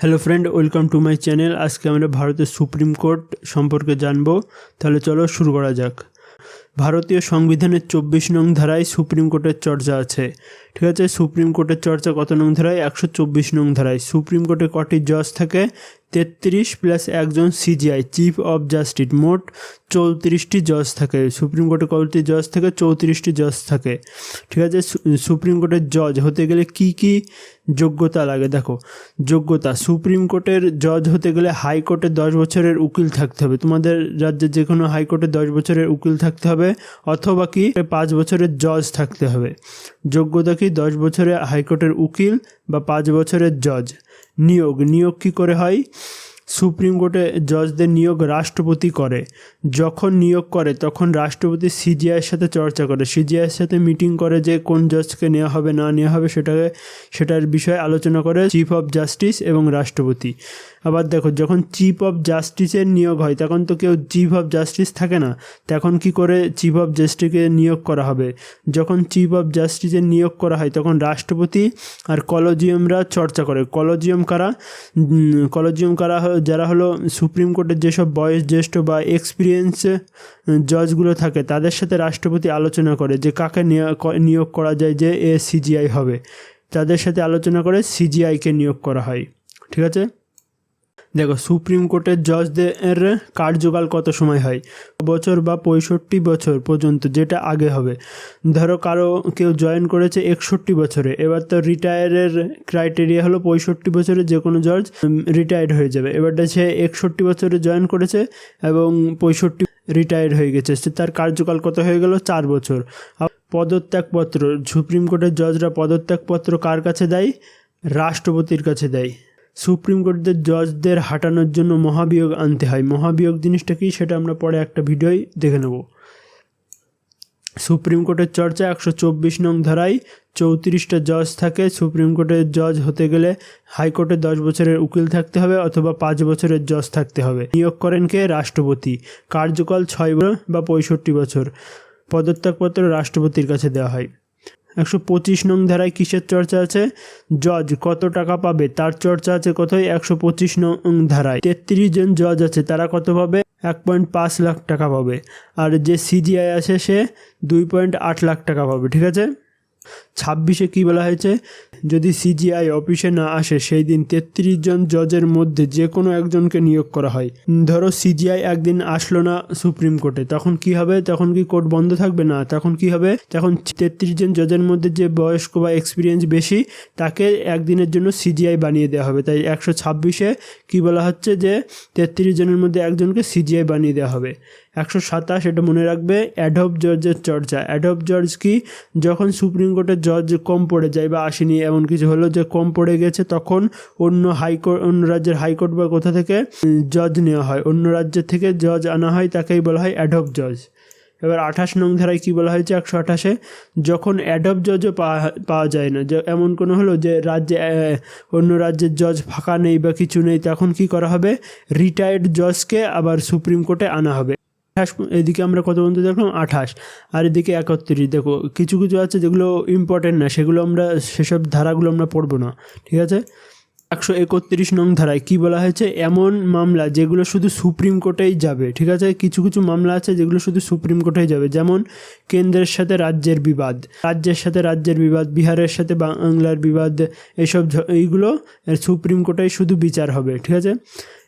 Hello friend welcome to my channel আজকে আমরা ভারতের সুপ্রিম কোর্ট সম্পর্কে জানব। তাহলে চলো শুরু করা যাক। ভারতীয় সংবিধানের চব্বিশ নং ধারায় সুপ্রিম কোর্টের চর্চা আছে। ঠিক আছে, সুপ্রিম কোর্টের চর্চা কত নং ধারায়? একশো চব্বিশ নং ধারায়। সুপ্রিম কোর্টে কটি জজ থাকে? তেত্রিশ প্লাস একজন সিজিআই, চিফ অফ জাস্টিস, মোট চৌত্রিশটি জজ থাকে। সুপ্রিম কোর্টে কটি জজ থাকে? চৌত্রিশটি জজ থাকে। ঠিক আছে? সুপ্রিম কোর্টের জজ হতে গেলে কি কি যোগ্যতা লাগে? দেখো, যোগ্যতা, সুপ্রিম কোর্টের জজ হতে গেলে হাইকোর্টে দশ বছরের উকিল থাকতে হবে। তোমাদের রাজ্যে যে কোনো হাইকোর্টে দশ বছরের উকিল থাকতে হবে অথবা কি পাঁচ বছরের জজ থাকতে হবে। যোগ্যতা কি? দশ বছরে হাইকোর্টের উকিল বা পাঁচ বছরের জজ। নিয়োগ নিয়োগ কী করে হয়? সুপ্রিম কোর্টে জজদের নিয়োগ রাষ্ট্রপতি করে। যখন নিয়োগ করে, তখন রাষ্ট্রপতি সিজিআইয়ের সাথে চর্চা করে। সিজিআইয়ের সাথে মিটিং করে যে কোন জজকে নেওয়া হবে, না নেওয়া হবে, সেটাকে, সেটার বিষয়ে আলোচনা করে চিফ অফ জাস্টিস এবং রাষ্ট্রপতি। আবার দেখো, যখন চিফ অফ জাস্টিসের নিয়োগ হয়, তখন তো কেউ চিফ অফ জাস্টিস থাকে না। তখন কি করে চিফ অফ জাস্টিসকে নিয়োগ করা হবে? যখন চিফ অফ জাস্টিসের নিয়োগ করা হয়, তখন রাষ্ট্রপতি আর কলজিয়ামরা চর্চা করে। কলজিয়াম কারা? কলজিয়াম কারা যারা হলো সুপ্রিম কোর্টের যেসব বয়স জ্যেষ্ঠ বা এক্সপিরিয়েন্স জজগুলো থাকে, তাদের সাথে রাষ্ট্রপতি আলোচনা করে যে কাকে নিয়োগ করা যায় যে এ সিজিআই হবে। তাদের সাথে আলোচনা করে সিজিআইকে নিয়োগ করা হয়। ঠিক আছে? দেখো, সুপ্রিম কোর্টের জজদের কার্যকাল কত সময় হয়? বছর বা পঁয়ষট্টি বছর পর্যন্ত, যেটা আগে হবে। ধরো, কারও কেউ জয়েন করেছে একষট্টি বছরে, এবার তো রিটায়ারের ক্রাইটেরিয়া হলো পঁয়ষট্টি বছরে যে কোনো জজ রিটায়ার্ড হয়ে যাবে। এবারটা সে একষট্টি বছরে জয়েন করেছে এবং পঁয়ষট্টি রিটায়ার্ড হয়ে গেছে। সে তার কার্যকাল কত হয়ে গেল? চার বছর। পদত্যাগপত্র, সুপ্রিম কোর্টের জজরা পদত্যাগপত্র কার কাছে দেয়? রাষ্ট্রপতির কাছে দেয়। সুপ্রিম কোর্টের জজদের হাঁটানোর জন্য মহাবিয়োগ আনতে হয়। মহাবিয়োগ জিনিসটা কি সেটা আমরা পরে একটা ভিডিওই দেখে নেব। সুপ্রিম কোর্টের চর্চা একশো চব্বিশ নং ধারায় চৌত্রিশটা জজ থাকে। সুপ্রিম কোর্টের জজ হতে গেলে হাইকোর্টে দশ বছরের উকিল থাকতে হবে অথবা পাঁচ বছরের জজ থাকতে হবে। নিয়োগ করেন কে? রাষ্ট্রপতি। কার্যকাল ছয় বা পঁয়ষট্টি বছর। পদত্যাগপত্র রাষ্ট্রপতির কাছে দেওয়া হয়। একশো পঁচিশ নং ধারায় কিসের চর্চা আছে? জজ, কত টাকা পাবে? তার চর্চা আছে কোথায়? একশো পঁচিশ নং ধারায়। তেত্রিশ জন জজ আছে, তারা কত পাবে? এক পয়েন্ট পাঁচ লাখ টাকা পাবে। আর যে সিজিআই আছে সে দুই পয়েন্ট আট লাখ টাকা পাবে, ঠিক আছে? ছাব্বিশে কী বলা হয়েছে? যদি সিজিআই অফিসে না আসে, সেই দিন তেত্রিশ জন জজের মধ্যে যে কোনো একজনকে নিয়োগ করা হয়। ধরো সিজিআই একদিন আসলো না সুপ্রিম কোর্টে, তখন কি হবে? তখন কি কোর্ট বন্ধ থাকবে? না, তখন কি হবে? তখন তেত্রিশ জন জজের মধ্যে যে বয়স্ক বা এক্সপিরিয়েন্স বেশি, তাকে একদিনের জন্য সিজিআই বানিয়ে দেওয়া হবে। তাই একশো ছাব্বিশে কী বলা হচ্ছে যে, তেত্রিশ জনের মধ্যে একজনকে সিজিআই বানিয়ে দেওয়া হবে। একশো সাতাশ, এটা মনে রাখবে অ্যাডপ জজের চর্চা। অ্যাডপ জজ কি? যখন সুপ্রিম কোর্টের জজ কম পড়ে যায় বা আসেনি, এমন কিছু হলো যে কম পড়ে গেছে, তখন অন্য হাইকোর্ট অন্য রাজ্যের হাইকোর্ট বা কোথা থেকে জজ নেওয়া হয়। অন্য রাজ্যের থেকে জজ আনা হয়, তাকেই বলা হয় অ্যাডপ জজ। এবার আঠাশ নং ধারায় কী বলা হয়েছে একশো আঠাশে? যখন অ্যাডপ জজও পাওয়া পাওয়া যায় না এমন কোনো হলো যে রাজ্যে অন্য রাজ্যের জজ ফাঁকা নেই বা কিছু নেই, তখন কি করা হবে? রিটায়ার্ড জজকে আবার সুপ্রিম কোর্টে আনা হবে। আঠাশ, এদিকে আমরা কত পর্যন্ত দেখলাম? আঠাশ। আর এদিকে একত্রিশ। দেখো, কিছু কিছু আছে যেগুলো ইম্পর্টেন্ট না, সেগুলো আমরা, সেসব ধারাগুলো আমরা পড়ব না, ঠিক আছে? একশো একত্রিশ নং ধারায় কী বলা হয়েছে? এমন মামলা যেগুলো শুধু সুপ্রিম কোর্টেই যাবে, ঠিক আছে? কিছু কিছু মামলা আছে যেগুলো শুধু সুপ্রিম কোর্টেই যাবে, যেমন কেন্দ্রের সাথে রাজ্যের বিবাদ, রাজ্যের সাথে রাজ্যের বিবাদ, বিহারের সাথে বাংলার বিবাদ এইসব এইগুলো সুপ্রিম কোর্টেই শুধু বিচার হবে, ঠিক আছে?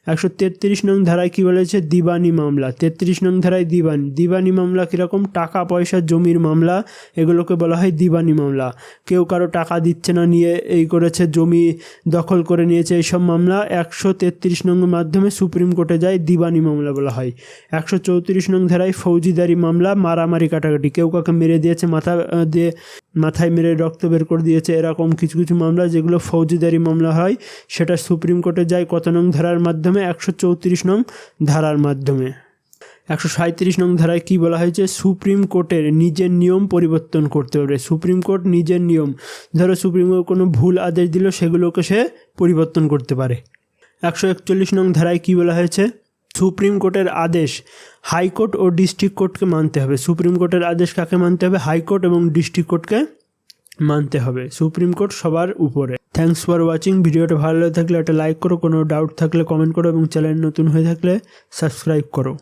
একশো তেত্রিশ নং ধারায় কী বলেছে? দিবানি মামলা। তেত্রিশ নং ধারায় দিবানি। দিবানি মামলা কীরকম? টাকা, পয়সা, জমির মামলা। এগুলোকে বলা হয় দিবানি মামলা। কেউ কারও টাকা দিচ্ছে না, নিয়ে এই করেছে, জমি দখল করে নিয়েছে এইসব মামলা। একশো তেত্রিশ নংয়ের মাধ্যমে সুপ্রিম কোর্টে যায় দিবানি মামলা বলা হয়। একশো চৌত্রিশ নং ধারায় ফৌজিদারি মামলা, মারামারি কাটাকাটি। কেউ কাউকে মেরে দিয়েছে, মাথা দিয়ে মাথায় মেরে রক্ত বের করে দিয়েছে। এরকম কিছু কিছু মামলা যেগুলো ফৌজিদারি মামলা হয়, সেটা সুপ্রিম কোর্টে যায়। কত নং ধারার মাধ্যমে একশো চৌত্রিশ নং ধারার মাধ্যমে। একশো সাঁত্রিশ নং ধারায় কী বলা হয়েছে? সুপ্রিম কোর্টের নিজের নিয়ম পরিবর্তন করতে পারবে সুপ্রিম কোর্ট নিজের নিয়ম। ধরো সুপ্রিম কোর্ট কোনো ভুল আদেশ দিল, সেগুলোকে সে পরিবর্তন করতে পারে। একশো একচল্লিশ নং ধারায় কী বলা হয়েছে? সুপ্রিম কোর্টের আদেশ হাইকোর্ট ও ডিস্ট্রিক্ট কোর্টকে মানতে হবে। সুপ্রিম কোর্টের আদেশ কাকে মানতে হবে? হাইকোর্ট এবং ডিস্ট্রিক্ট কোর্টকে মানতে হবে। সুপ্রিম কোর্ট সবার উপরে। থ্যাঙ্কস ফর ওয়াচিং ভিডিওটা ভালো থাকলে একটা লাইক করো, কোনো ডাউট থাকলে কমেন্ট করো এবং চ্যানেল নতুন হয়ে থাকলে সাবস্ক্রাইব করো।